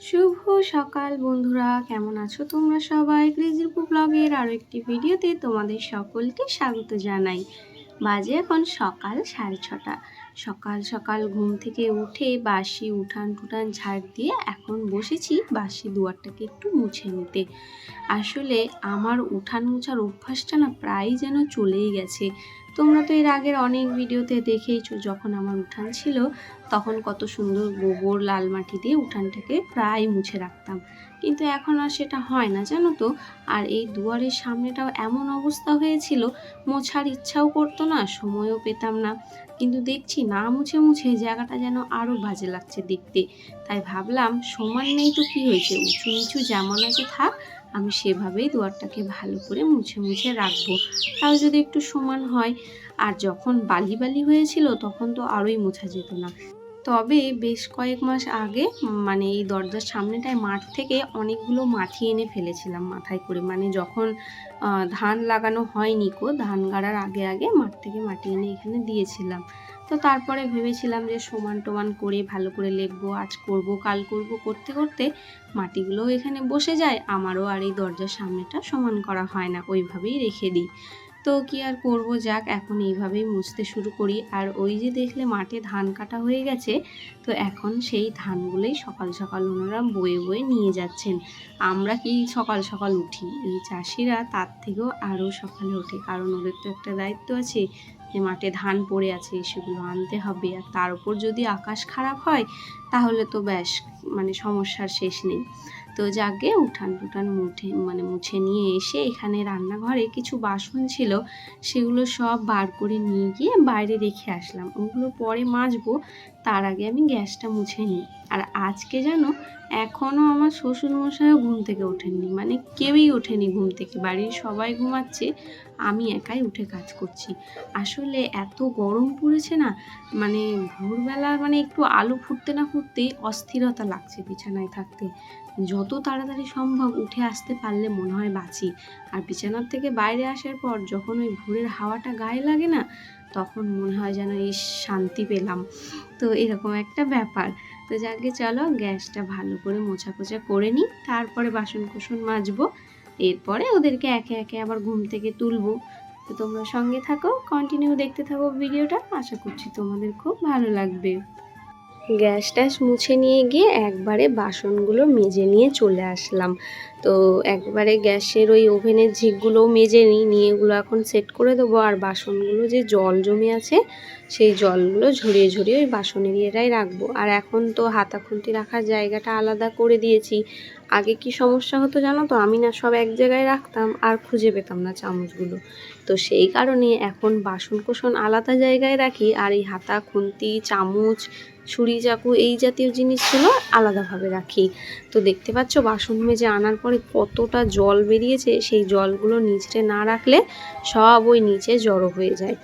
শুভ সকাল বন্ধুরা, কেমন আছো তোমরা সবাই? ক্রেজিপু ব্লগের আরও একটি ভিডিওতে তোমাদের সকলকে স্বাগত জানাই। বাজে এখন সকাল সাড়ে ছটা। সকাল সকাল ঘুম থেকে উঠে বাসি উঠান টুঠান ঝাড় দিয়ে এখন বসেছি বাসি দুয়ারটাকে একটু মুছে নিতে। আসলে আমার উঠান মোছার অভ্যাসটা না প্রায় যেন চলেই গেছে। তোমরা তো এর আগের অনেক ভিডিওতে দেখেইছো যখন আমার উঠান ছিল, তখন কত সুন্দর গোবর, লাল মাটি দিয়ে উঠানটাকে প্রায় মুছে রাখতাম। কিন্তু এখন আর সেটা হয় না, জানো তো? আর এই দুয়ারের সামনেটাও এমন অবস্থা হয়েছিল, মোছার ইচ্ছাও করতো না, সময়ও পেতাম না। কিন্তু দেখছি না মুছে মুছে জায়গাটা যেন আরও বাজে লাগছে দেখতে। তাই ভাবলাম সমান নেই তো কী হয়েছে? উঁচু নিচু যেমন আছে থাক, আমি সেভাবেই দুয়ারটাকে ভালো করে মুছে মুছে রাখব। তাও যদি একটু সমান হয়। আর যখন বালি বালি হয়েছিল, তখন তো আরোই মোছা যেত না। তবে বেশ কয়েক মাস আগে মানে এই দরজার সামনেটায় মাঠ থেকে অনেকগুলো মাটি এনে ফেলেছিলাম মাথায় করে। মানে যখন ধান লাগানো হয়নি কো ধান গাড়ার আগে আগে মাঠ থেকে মাটি এনে এখানে দিয়েছিলাম। তো তারপরে ভেবেছিলাম যে সমান টমান করে ভালো করে লেপবো, আজ করব, কাল করব করতে করতে মাটিগুলোও এখানে বসে যায়। আমারও আর এই দরজার সামনেটা সমান করা হয় না, ওইভাবেই রেখে দিই। তো কি আর করব? যাক, এখন এইভাবেই মুছতে শুরু করি। আর ওই যে দেখলে মাঠে ধান কাটা হয়ে গেছে, তো এখন সেই ধানগুলোই সকাল সকাল ওনারা বয়ে বয়ে নিয়ে যাচ্ছেন। আমরা কি সকাল সকাল উঠি? এই চাষিরা তার থেকেও আরও সকালে ওঠে, কারণ ওদের তো একটা দায়িত্ব আছে যে মাঠে ধান পড়ে আছে, সেগুলো আনতে হবে। আর তার উপর যদি আকাশ খারাপ হয়, তাহলে তো ব্যাস মানে সমস্যার শেষ নেই। তো যাকে উঠান টুঠান মুঠে মানে মুছে নিয়ে এসে এখানে রান্নাঘরে কিছু বাসন ছিল, সেগুলো সব বার করে নিয়ে গিয়ে বাইরে রেখে আসলাম। ওগুলো পরে মাজবো, তার আগে আমি গ্যাসটা মুছে নিই। আর আজকে যেন এখনও আমার শ্বশুরমশাইও ঘুম থেকে ওঠেননি মানে কেউই ওঠেনি ঘুম থেকে। বাড়ির সবাই ঘুমাচ্ছে, আমি একাই উঠে কাজ করছি। আসলে এত গরম পড়েছে না মানে ভোরবেলা মানে একটু আলো ফুটতে না ফুটতেই অস্থিরতা লাগছে বিছানায় থাকতে। যত তাড়াতাড়ি সম্ভব উঠে আসতে পারলে মনে হয় বাঁচি। আর বিছানার থেকে বাইরে আসার পর যখন ওই ভোরের হাওয়াটা গায়ে লাগে না, তখন মনে হয় যেন এই শান্তি পেলাম। তো এরকম একটা ব্যাপার। তো যাকে চলো গ্যাসটা ভালো করে মোছা কোছা করে নিই, তারপরে বাসন কোসন মাজবো। এরপরে ওদেরকে একে একে আবার ঘুম থেকে তুলবো। তো তোমরা সঙ্গে থাকো কন্টিনিউ দেখতে থাকো ভিডিওটা। আশা করছি তোমাদের খুব ভালো লাগবে। গ্যাস ট্যাস মুছে নিয়ে গিয়ে একবারে বাসনগুলো মেজে নিয়ে চলে আসলাম। তো একবারে গ্যাসের ওই ওভেনের ঝিকগুলোও মেজে নিই, নিয়ে এগুলো এখন সেট করে দেবো। আর বাসনগুলো যে জল জমে আছে, সেই জলগুলো ঝরিয়ে ঝরিয়ে ওই বাসনের ইয়েটাই রাখব। আর এখন তো হাতা খুন্তি রাখার জায়গাটা আলাদা করে দিয়েছি। আগে কি সমস্যা হতো জানো তো? আমি না সব এক জায়গায় রাখতাম আর খুঁজে পেতাম না চামচগুলো। তো সেই কারণে এখন বাসন কোসন আলাদা জায়গায় রাখি। আর এই হাতা খুন্তি চামচ ছুরি, চাকু এই জাতীয় জিনিসগুলো আলাদাভাবে রাখি। তো দেখতে পাচ্ছ বাসন মেজে আনার পরে কতটা জল বেরিয়েছে, সেই জলগুলো নিচে না রাখলে সব ওই নিচে জড়ো হয়ে যায়।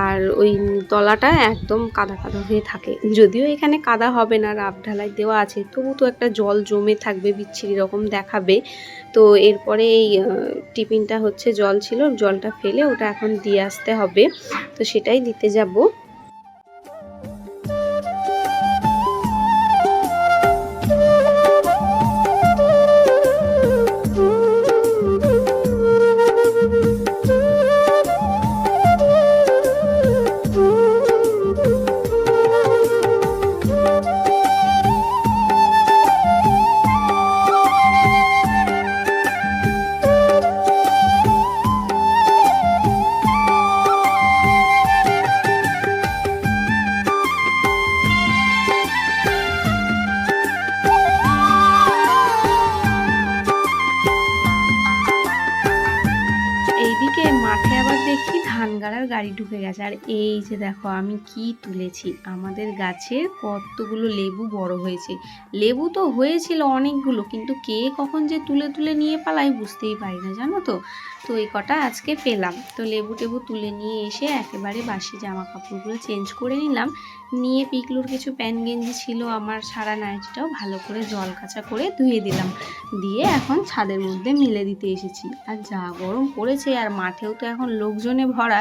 আর ওই তলাটা একদম কাদা কাদা হয়ে থাকে। যদিও এখানে কাদা হবে না, রাব ঢালাই দেওয়া আছে, তবু তো একটা জল জমে থাকবে, বিচ্ছিরি রকম দেখাবে। তো এরপরে এই টিফিনটা হচ্ছে জল ছিল, জলটা ফেলে ওটা এখন দিয়ে আসতে হবে। তো সেটাই দিতে যাব। গাড়ার গাড়ি ঢুকে গেছে। আর এই যে দেখো, আমি কি তুলেছি? আমাদের গাছে কতগুলো লেবু বড় হয়েছে। লেবু তো হয়েছিল অনেকগুলো, কিন্তু কে কখন যে তুলে তুলে নিয়ে পালাই বুঝতেই পারি না, জানো তো? তো এই কটা আজকে পেলাম। তো লেবু টেবু তুলে নিয়ে এসে একেবারে বাসি জামা কাপড়গুলো চেঞ্জ করে নিলাম। নিয়ে পিকলুর কিছু প্যান গেঞ্জি ছিল আমার সারা নাইটটাও ভালো করে জল কাচা করে ধুয়ে দিলাম। দিয়ে এখন ছাদের মধ্যে মিলে দিতে এসেছি। আর যা গরম পড়েছে আর মাঠেও তো এখন লোকজনে ভরা,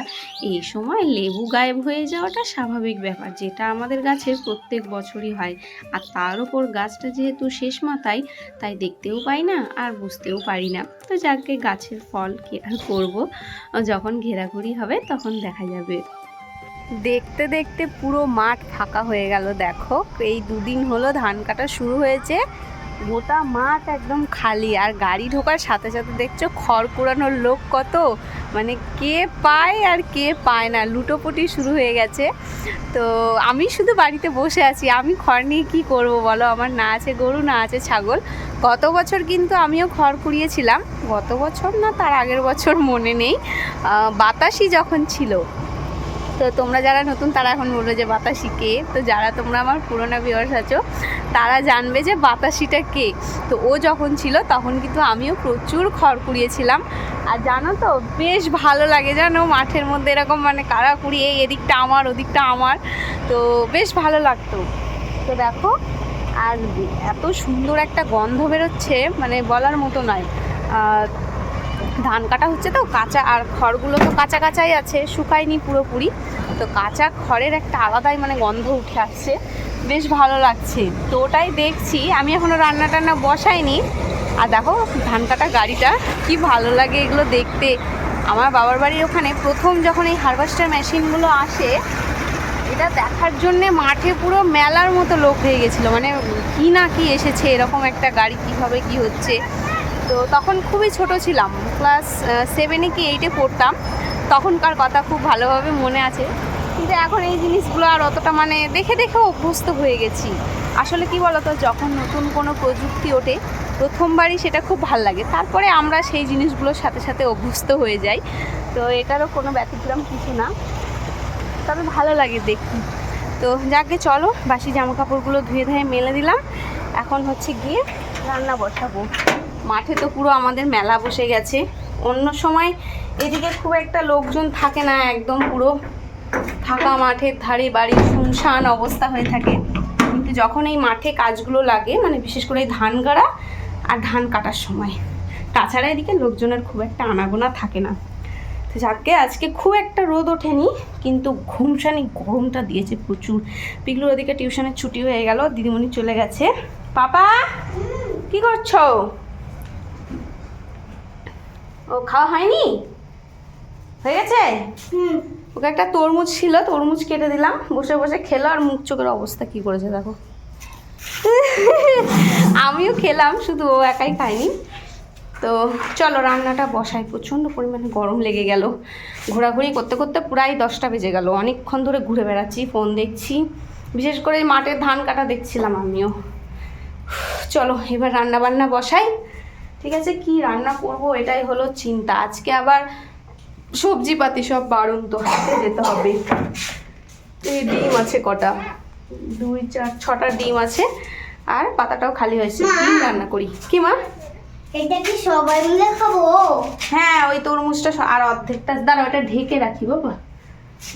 এই সময় লেবু গায়েব হয়ে যাওয়াটা স্বাভাবিক ব্যাপার, যেটা আমাদের গাছের প্রত্যেক বছরই হয়। আর তার উপর গাছটা যেহেতু শেষ মাথায়, তাই দেখতেও পাই না আর বুঝতেও পারি না। তো যাকে গাছের ফল কি আর করব, যখন ঘেরাঘুরি হবে তখন দেখা যাবে। দেখতে দেখতে পুরো মাঠ ফাঁকা হয়ে গেল, দেখো। এই দুদিন হলো ধান কাটা শুরু হয়েছে। গোটা মাঠ একদম খালি, আর গাড়ি ঢোকার সাথে সাথে দেখছ খড় কুড়ানোর লোক কত? মানে কে পায় আর কে পায় না, লুটোপুটি শুরু হয়ে গেছে। তো আমি শুধু বাড়িতে বসে আছি, আমি খড় নিয়ে কী করব বলো? আমার না আছে গরু, না আছে ছাগল। গত বছর কিন্তু আমিও খড় কুড়িয়েছিলাম। গত বছর না, তার আগের বছর মনে নেই। বাতাসই যখন ছিল তো তোমরা যারা নতুন, তারা এখন বলবে যে বাতাসি কে? তো যারা তোমরা আমার পুরোনো ভিউয়ার্স আছো, তারা জানবে যে বাতাসিটা কে। তো ও যখন ছিল, তখন কিন্তু আমিও প্রচুর খড় কুড়িয়েছিলাম। আর জানো তো, বেশ ভালো লাগে জানো, মাঠের মধ্যে এরকম মানে কারা কুড়িয়ে, এদিকটা আমার, ওদিকটা আমার। তো বেশ ভালো লাগতো। তো দেখো, আর এত সুন্দর একটা গন্ধ বেরোচ্ছে মানে বলার মতো নয়। ধান কাটা হচ্ছে তো, কাঁচা আর খড়গুলো তো কাঁচা কাঁচাই আছে, শুকায়নি পুরোপুরি। তো কাঁচা খড়ের একটা আলাদাই মানে গন্ধ উঠে আসছে। বেশ ভালো লাগছে। তো ওটাই দেখছি, আমি এখনও রান্না টান্না বসাইনি। আর দেখো, ধান কাটা গাড়িটা, কি ভালো লাগে এগুলো দেখতে। আমার বাবার বাড়ির ওখানে প্রথম যখন এই হারভেস্টার মেশিনগুলো আসে, এটা দেখার জন্যে মাঠে পুরো মেলার মতো লোক হয়ে গেছিল। মানে কি না কি এসেছে, এরকম একটা গাড়ি কীভাবে কি হচ্ছে। তো তখন খুবই ছোট ছিলাম। ক্লাস সেভেনে কি এইটে পড়তাম। তখনকার কথা খুব ভালোভাবে মনে আছে। কিন্তু এখন এই জিনিসগুলো আর অতটা মানে দেখে দেখে অভ্যস্ত হয়ে গেছি। আসলে কি বলতো, যখন নতুন কোনো প্রযুক্তি ওঠে, প্রথমবারই সেটা খুব ভালো লাগে। তারপরে আমরা সেই জিনিসগুলোর সাথে সাথে অভ্যস্ত হয়ে যাই। তো এটারও কোনো ব্যতিক্রম কিছু না। তবে ভালো লাগে দেখতে। তো যাকে চলো, বাসি জামা কাপড়গুলো ধুয়ে ধুয়ে মেলে দিলাম। এখন হচ্ছে গিয়ে রান্না বসাবো। মাঠে তো পুরো আমাদের মেলা বসে গেছে। অন্য সময় এদিকে খুব একটা লোকজন থাকে না একদম পুরো। ফাঁকা মাঠের ধারে বাড়ি শুনশান অবস্থা হয়ে থাকে। কিন্তু যখন এই মাঠে কাজগুলো লাগে মানে বিশেষ করে ধান গাড়া আর ধান কাটার সময়, তাছাড়া এদিকে লোকজনের খুব একটা আনাগোনা থাকে না। তো যাকে আজকে খুব একটা রোদ ওঠেনি, কিন্তু ঘুমসানি গরমটা দিয়েছে প্রচুর। পিগলুর ওদিকে টিউশনের ছুটি হয়ে গেল, দিদিমণি চলে গেছে। পাপা, কি করছ? ও খাওয়া হয়নি? হয়ে গেছে? ওকে একটা তরমুজ ছিল তরমুজ কেটে দিলাম। বসে বসে খেলো আর মুখ চোখের অবস্থা কি করেছে দেখো। আমিও খেলাম শুধু ও একাই খাইনি তো চলো রান্নাটা বসাই। প্রচণ্ড পরিমাণে গরম লেগে গেল। ঘোরাঘুরি করতে করতে প্রায় দশটা বেজে গেল। অনেকক্ষণ ধরে ঘুরে বেড়াচ্ছি ফোন দেখছি। বিশেষ করে মাঠের ধান কাটা দেখছিলাম আমিও। চলো এবার রান্না বান্না বসাই। ঠিক আছে কি রান্না করব এটাই হলো চিন্তা। আজকে আবার সবজিপাতি সব বারণ তো হাতে যেতে হবে। এই ডিম আছে কটা? দুই চার ছটা ডিম আছে আর পাতাটাও খালি হয়েছে। ডিম রান্না করি। কি মা? এটা কি সবাই মিলে খাব? হ্যাঁ ওই তরমুজটা আর অর্ধেকটা দাঁড়া ওটা ঢেকে রাখি বাবা।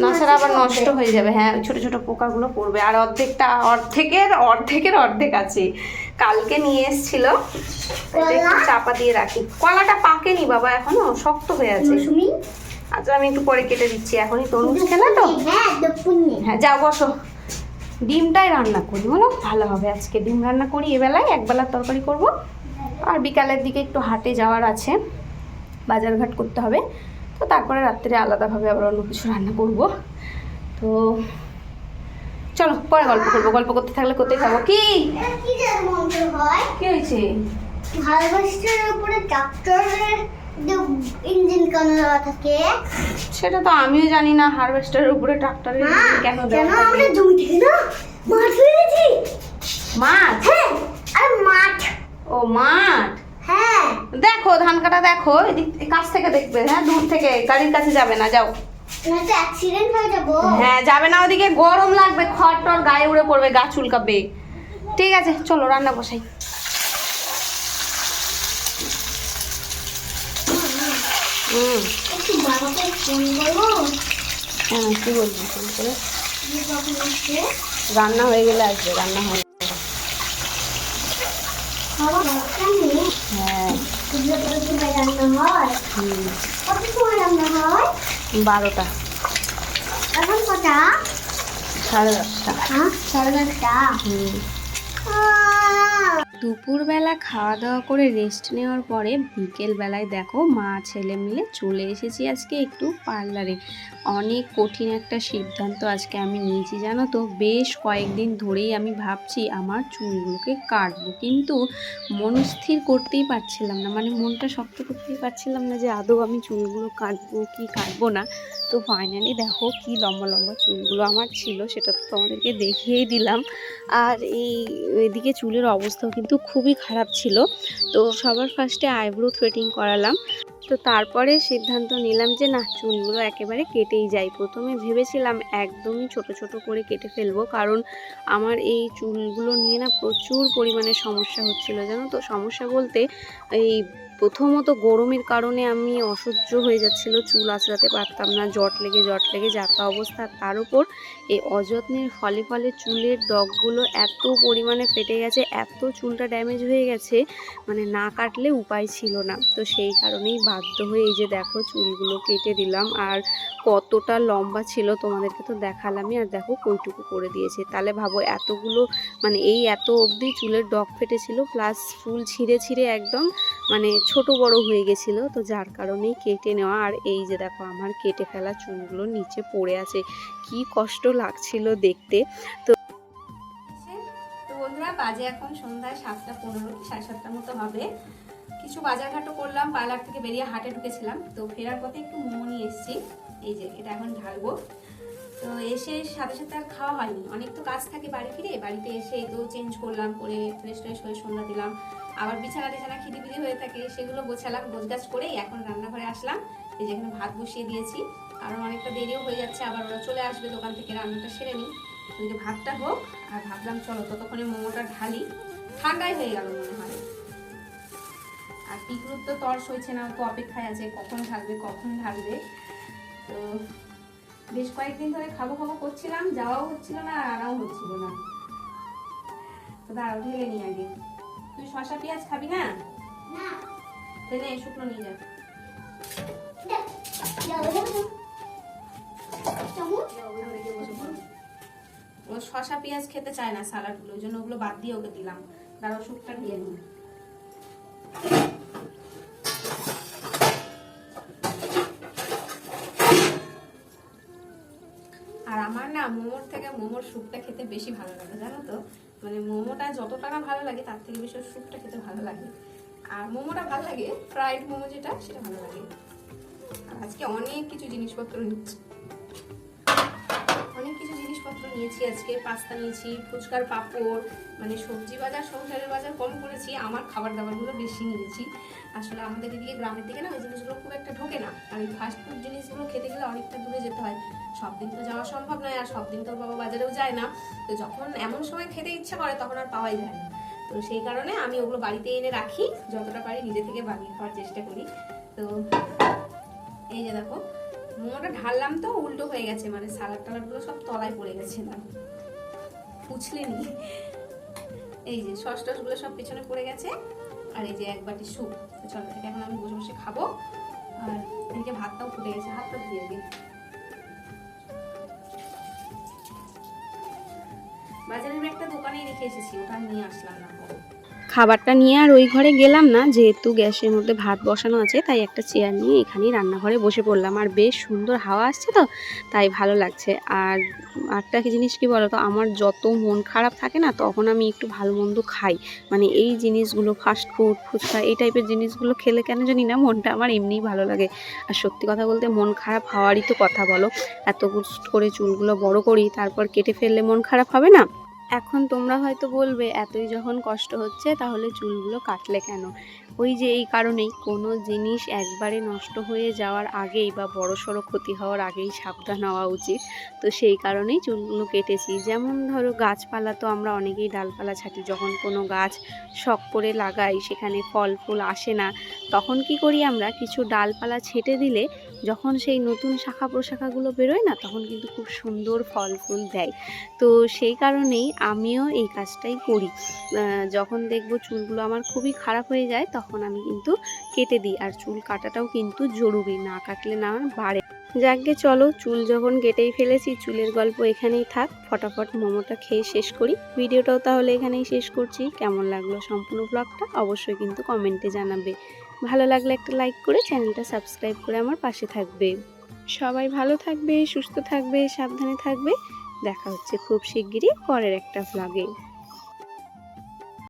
না ছাড়া আবার নষ্ট হয়ে যাবে। হ্যাঁ ছোট ছোট পোকাগুলো পড়বে। আর অর্ধেকটা অর্ধেকের অর্ধেকের অর্ধেক আছে। কালকে নিয়ে এসেছিল। এটা একটু চাপা দিয়ে রাখি। কলাটা পাকেনি বাবা এখনও শক্ত হয়ে আছে। আচ্ছা আমি একটু পরে কেটে দিচ্ছি। এখনই তরমুজ খেলা তো। হ্যাঁ দুপুনি হ্যাঁ যাও বসো। ডিমটাই রান্না করি। বলো ভালো হবে আজকে। ডিম রান্না করি এবেলায় একবেলার তরকারি করব। আর বিকালের দিকে একটু হাটে যাওয়ার আছে। বাজারঘাট করতে হবে। তো তারপরে রাত্রে আলাদাভাবে আবার অন্য কিছু রান্না করব। তো চলো পরে গল্প করব গল্প করতে থাকলে করতেই থাকব। কি? হয়? হয়েছে? হারভেস্টের উপরে ট্রাক্টরের ইঞ্জিন কেন দেওয়া থাকে সেটা তো আমিও জানি না হারভেস্টারের উপরে ট্রাক্টরের মা, কেন দেওয়া আমরা জমি থেকে না? মাঠ ফেলেছি। হ্যাঁ আর মাঠ। ও মাঠ? হ্যাঁ। দেখো ধান কাটা দেখো এদিক কাছ থেকে দেখবে হ্যাঁ দূর থেকে গাড়ির কাছে যাবে না যাও। হয়ে যাব। না ওদিকে গরম লাগবে খড় টর গায়ে উড়ে পড়বে গা চুলকাবে। ঠিক আছে চলো রান্না বসাই। হুম। হ্যাঁ কী বলবি ফোন করে? যে কখন আসছে রান্না হয়ে গেলে আসবে রান্না হয়ে হ্যাঁ। রান্না হয়? বারোটা। এখন কটা? সাড়ে দশটা। হ্যাঁ সাড়ে দশটা? হুম! দুপুরবেলা খাওয়া দাওয়া করে রেস্ট নেওয়ার পরে বিকেলবেলায় দেখো মা ছেলে মিলে চলে এসেছি আজকে একটু পার্লারে। অনেক কঠিন একটা সিদ্ধান্ত আজকে আমি নিয়েছি, জানো তো? বেশ কয়েকদিন ধরেই আমি ভাবছি আমার চুলগুলোকে কাটবো, কিন্তু মনস্থির করতেই পারছিলাম না। মানে মনটা শক্ত করতেই পারছিলাম না যে আদৌ আমি চুলগুলো কাটবো কি কাটবো না। তো ফাইনালি দেখো কি লম্বা লম্বা চুলগুলো আমার ছিল, সেটা তো তোমাদেরকে দেখিয়েই দিলাম। আর এই, এদিকে চুলের অবস্থাও কিন্তু খুবই খারাপ ছিল। তো সবার ফার্স্টে আইব্রো থ্রেটিং করালাম। তো তারপরে সিদ্ধান্ত নিলাম যে না, চুলগুলো একেবারে কেটেই যাই। প্রথমে ভেবেছিলাম একদমই ছোট ছোট করে কেটে ফেলব, কারণ আমার এই চুলগুলো নিয়ে না প্রচুর পরিমাণে সমস্যা হচ্ছিল, জানো তো? সমস্যা বলতে এই প্রথমত গরমের কারণে আমি অসহ্য হয়ে যাচ্ছিল, চুল আঁচড়াতে পারতাম না, জট লেগে জট লেগে যাতা অবস্থা। তার উপর এই অযত্নের ফলে ফলে চুলের ডগগুলো এত পরিমাণে ফেটে গেছে, এত চুলটা ড্যামেজ হয়ে গেছে মানে না কাটলে উপায় ছিল না। তো সেই কারণেই বাধ্য হয়ে এই যে দেখো চুলগুলো কেটে দিলাম, আর কতটা লম্বা ছিল তোমাদেরকে তো দেখালামই, আর দেখো কইটুকু করে দিয়েছে। তাহলে ভাবো এতগুলো মানে এই এত অবধি চুলের ডগ ফেটেছিল, প্লাস চুল ছিঁড়ে ছিঁড়ে একদম মানে ছোট বড় হয়ে গেছিল, তো যার কারণেই কেটে নেওয়া। আর এই যে দেখো, আমার কেটে ফেলা চুলগুলো নিচে পড়ে আছে। কি কষ্ট লাগছিল দেখতে। তো বন্ধুরা, বাজে এখন সন্ধ্যায় সাতটা পনেরো, সাড়ে সাতটার মতো হবে। কিছু বাজারঘাটও করলাম, পার্লার থেকে বেরিয়ে হাটে ঢুকেছিলাম। তো ফেরার পথে একটু মোমো নিয়ে এসেছি। এই যে, এটা এখন ঢালবো। তো এসে সাথে সাথে আর খাওয়া হয়নি। অনেক তো কাজ থাকে বাড়ি ফিরে, বাড়িতে এসে তো চেঞ্জ করলাম, করে ফ্রেশ ট্রেশ হয়ে সন্ধ্যা দিলাম। আবার বিছানা টিছানা খিদিবিদি হয়ে থাকে, সেগুলো গোছালাম, গোছগাছ করেই এখন রান্নাঘরে আসলাম। এই যেখানে ভাত বসিয়ে দিয়েছি। কারণ অনেকটা দেরিও হয়ে যাচ্ছে, আবার ওরা চলে আসবে দোকান থেকে, রান্নাটা সেরে নিই। ওইদিকে ভাতটা হোক, আর ভাবলাম চলো ততক্ষণে মোমোটা ঢালি। ঠান্ডাই হয়ে গেল মনে হয়। আর পিকরুর তো তর সইছে না, তো অপেক্ষায় আছে, কখন ঢালবে কখন ঢালবে। তো বেশ কয়েকদিন ধরে খাব খাব করছিলাম, যাওয়াও হচ্ছিল না, আর আনাও হচ্ছিল না। তো দাঁড়াও, ঢেলে নি আগে। তুই শশা পেঁয়াজ খাবি না? তাহলে শুকনো নিয়ে যা। ও শশা পেঁয়াজ খেতে চায় না সালাডগুলো ওই জন্য ওগুলো বাদ দিয়ে ওকে দিলাম। দাঁড়াও শুকটা দিয়ে নিই আর আমার না মোমোর থেকে মোমোর স্যুপটা খেতে বেশি ভালো লাগে জানো তো? মানে মোমোটা যত টাকা ভালো লাগে, তার থেকে বেশি স্যুপটা খেতে ভালো লাগে। আর মোমোটা ভালো লাগে ফ্রাইড মোমো যেটা, সেটা ভালো লাগে। আজকে অনেক কিছু জিনিসপত্র নিচ্ছি। জিনিসপত্র নিয়েছি, আজকে পাস্তা নিয়েছি, ফুচকার পাঁপড় মানে সবজি বাজার, সংসারের বাজার কম করেছি, আমার খাবার দাবারগুলো বেশি নিয়েছি। আসলে আমাদের এদিকে গ্রামের দিকে না ওই জিনিসগুলো খুব একটা ঢোকে না। আর ওই ফাস্ট ফুড জিনিসগুলো খেতে গেলে অনেকটা দূরে যেতে হয়। সব দিন তো যাওয়া সম্ভব নয় আর সব দিন তো বাবা বাজারেও যায় না। তো যখন এমন সময় খেতে ইচ্ছা করে তখন আর পাওয়াই যায় না। তো সেই কারণে আমি ওগুলো বাড়িতে এনে রাখি, যতটা পারি নিজে থেকে বানিয়ে খাওয়ার চেষ্টা করি। তো এই যে দেখো মোমোটা ঢাললাম তো, উল্টো হয়ে গেছে মানে সালাড টালাডগুলো সব তলায় পড়ে গেছে না। পুছলে নি। এই যে সস টসগুলো সব পেছনে পড়ে গেছে, আর এই যে এক বাটি স্যুপ। চলো এটা এখন আমি বসে বসে খাব। আর এদিকে ভাতটাও ফুটে গেছে হাতটা দিয়ে দিই। বাজারের একটা দোকানেই রেখে এসেছি, ওটা নিয়ে আসলাম না। খাবারটা নিয়ে আর ওই ঘরে গেলাম না, যেহেতু গ্যাসের মধ্যে ভাত বসানো আছে, তাই একটা চেয়ার নিয়ে এখানেই রান্নাঘরে বসে পড়লাম। আর বেশ সুন্দর হাওয়া আসছে তো, তাই ভালো লাগছে। আর একটা কি জিনিস কি বলো তো আমার যত মন খারাপ থাকে না, তখন আমি একটু ভালো মন্দ খাই। মানে এই জিনিসগুলো ফাস্ট ফুড ফুচকা, এই টাইপের জিনিসগুলো খেলে কেন জানি না, মনটা আমার এমনিই ভালো লাগে। আর সত্যি কথা বলতে, মন খারাপ হওয়ারই তো কথা বলো। এত করে চুলগুলো বড় করি, তারপর কেটে ফেললে মন খারাপ হবে না? এখন তোমরা হয়তো বলবে, এতই যখন কষ্ট হচ্ছে, তাহলে চুলগুলো কাটলে কেন? ওই যে এই কারণেই কোনো জিনিস একবারে নষ্ট হয়ে যাওয়ার আগেই বা বড় সড়ো ক্ষতি হওয়ার আগেই সাবধান হওয়া উচিত। তো সেই কারণেই চুলগুলো কেটেছি। যেমন ধরো গাছপালা তো আমরা অনেকেই ডালপালা ছাটি, যখন কোনো গাছ শখ করে লাগাই, সেখানে ফল ফুল আসে না, তখন কি করি আমরা? কিছু ডালপালা ছেটে দিলে যখন সেই নতুন শাখা প্রশাখাগুলো বেরোয় না, তখন কিন্তু খুব সুন্দর ফল ফুল দেয়। তো সেই কারণেই আমিও এই কাজটাই করি। যখন দেখব চুলগুলো আমার খুবই খারাপ হয়ে যায়, তখন আমি কিন্তু কেটে দিই। আর চুল কাটাটাও কিন্তু জরুরি, না কাটলে না বাড়ে। যাকগে, চলো চুল যখন কেটেই ফেলেছি, চুলের গল্প এখানেই থাক। ফটাফট মোমোটা খেয়ে শেষ করি। ভিডিওটাও তাহলে এখানেই শেষ করছি। কেমন লাগল সম্পূর্ণ ব্লগটা অবশ্যই কিন্তু কমেন্টে জানাবে। ভালো লাগলে একটা লাইক করে চ্যানেলটা সাবস্ক্রাইব করে আমার পাশে থাকবে। সবাই ভালো থাকবে, সুস্থ থাকবে, সাবধানে থাকবে। দেখা হচ্ছে খুব শিগগিরই পরের একটা ভ্লগে